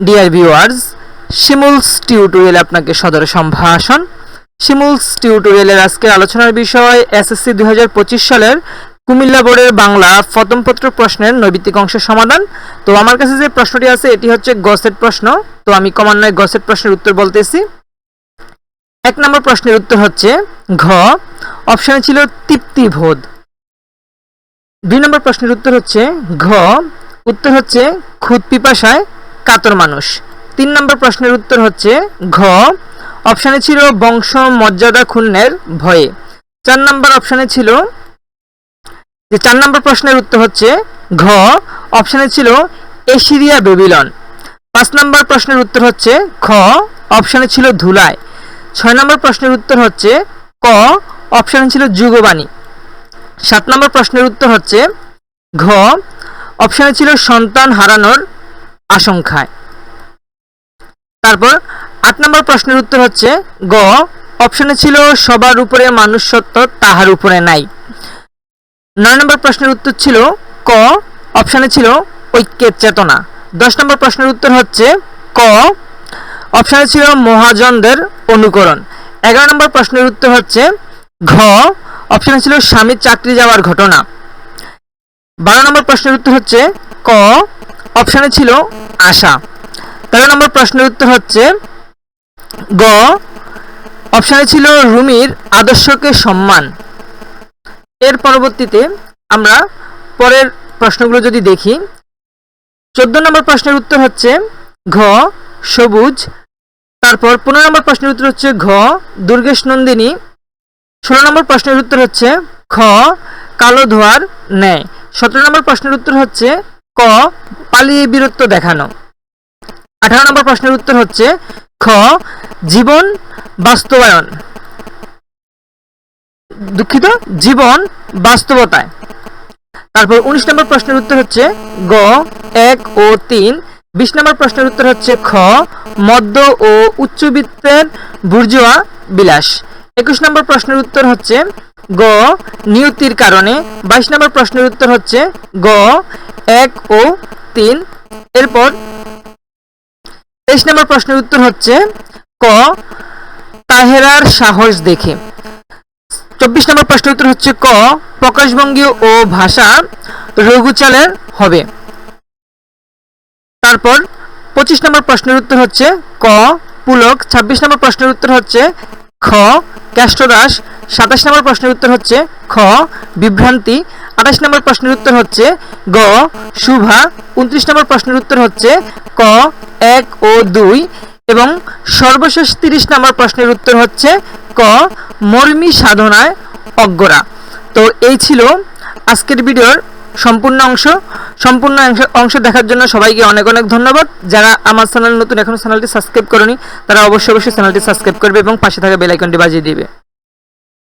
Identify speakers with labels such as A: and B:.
A: Dear viewers শিমুলস টিউটোরিয়ালে আপনাকে সদর সম্ভাষণ। শিমুলস টিউটোরিয়ালের আজকের আলোচনার বিষয় এসএসসি দুই হাজার পঁচিশ সালের কুমিল্লা বোর্ডের বাংলা প্রথম পত্র প্রশ্নের নৈবিত্তিক অংশের সমাধান। তো আমার কাছে যে প্রশ্নটি আছে, এটি হচ্ছে গসেট প্রশ্ন। তো আমি ক্রমান্বয়ে গসেট প্রশ্নের উত্তর বলতেছি। এক নম্বর প্রশ্নের উত্তর হচ্ছে ঘ। অপশনে ছিল তৃপ্তিবোধ দুই নম্বর প্রশ্নের উত্তর হচ্ছে ঘ। উত্তর হচ্ছে খুদ পিপাসায় কাতর মানুষ। তিন নম্বর প্রশ্নের উত্তর হচ্ছে ঘ। অপশানে ছিল বংশ, মর্যাদা ক্ষুণ্ণের ভয়ে। চার নম্বর অপশানে ছিল যে চার নম্বর প্রশ্নের উত্তর হচ্ছে ঘ। অপশানে ছিল এশিরিয়া বেবিলন। পাঁচ নম্বর প্রশ্নের উত্তর হচ্ছে খ। অপশানে ছিল ধুলায় ছয় নম্বর প্রশ্নের উত্তর হচ্ছে ক। অপশানে ছিল যুগবাণী। সাত নম্বর প্রশ্নের উত্তর হচ্ছে ঘ। অপশানে ছিল সন্তান হারানোর আশঙ্কায়। তারপর আট নম্বর প্রশ্নের উত্তর হচ্ছে গ, অপশানে ছিল সবার উপরে মানুষ সত্য তাহার উপরে নাই। নয় নম্বর প্রশ্নের উত্তর ছিল ক, অপশানে ছিল ঐক্যের চেতনা। দশ নম্বর প্রশ্নের উত্তর হচ্ছে ক, অপশানে ছিল মহাজনদের অনুকরণ। এগারো নম্বর প্রশ্নের উত্তর হচ্ছে ঘ, অপশানে ছিল স্বামীর চাকরি যাওয়ার ঘটনা। বারো নম্বর প্রশ্নের উত্তর হচ্ছে ক অপশানে ছিল আশা। তেরো নম্বর প্রশ্নের উত্তর হচ্ছে গ। অপশানে ছিল রুমির আদর্শকে সম্মান। এর পরবর্তীতে আমরা পরের প্রশ্নগুলো যদি দেখি, চোদ্দ নম্বর প্রশ্নের উত্তর হচ্ছে ঘ, সবুজ। তারপর পনেরো নম্বর প্রশ্নের উত্তর হচ্ছে ঘ, দুর্গেশ নন্দিনী। ষোলো নম্বর প্রশ্নের উত্তর হচ্ছে খ, কালো ধোয়ার ন্যায়। সতেরো নম্বর প্রশ্নের উত্তর হচ্ছে পালিয়ে বীরত্ব দেখানো। আঠারো নম্বর প্রশ্নের উত্তর হচ্ছে খ, জীবন বাস্তবায়ন। দুঃখিত, জীবন বাস্তবতায়। তারপর উনিশ নম্বর প্রশ্নের উত্তর হচ্ছে গ, এক ও তিন। বিশ নম্বর প্রশ্নের উত্তর হচ্ছে খ, মধ্য ও উচ্চবিত্তের বুর্জোয়া বিলাস। একুশ নম্বর প্রশ্নের উত্তর হচ্ছে গ, নিয়তির কারণে। বাইশ নম্বর প্রশ্নের উত্তর হচ্ছে গ এক ও তিন। এরপর তেইশ নম্বর প্রশ্নের উত্তর হচ্ছে ক তাহেরার সাহস দেখে। চব্বিশ নম্বর প্রশ্নের উত্তর হচ্ছে ক, প্রকাশভঙ্গি ও ভাষা রঘুচালের হবে। তারপর পঁচিশ নম্বর প্রশ্নের উত্তর হচ্ছে ক, পুলক। ছাব্বিশ নম্বর প্রশ্নের উত্তর হচ্ছে খ ক্যাষ্টদাস সাতাশ নম্বর প্রশ্নের উত্তর হচ্ছে খ, বিভ্রান্তি। আঠাশ নম্বর প্রশ্নের উত্তর হচ্ছে গ, শুভা। উনত্রিশ নম্বর প্রশ্নের উত্তর হচ্ছে ক, এক ও দুই। এবং সর্বশেষ তিরিশ নম্বর প্রশ্নের উত্তর হচ্ছে ক, মর্মী সাধনায় অজ্ঞরা। তো এই ছিল আজকের ভিডিওর সম্পূর্ণ অংশ। সম্পূর্ণ অংশ দেখার জন্য সবাইকে অনেক অনেক ধন্যবাদ। যারা আমার চ্যানেল নতুন এখনও চ্যানেলটি সাবস্ক্রাইব করেনি, তারা অবশ্যই অবশ্যই চ্যানেলটি সাবস্ক্রাইব করবে এবং পাশে থাকা বেল আইকনটি বাজিয়ে দিবে।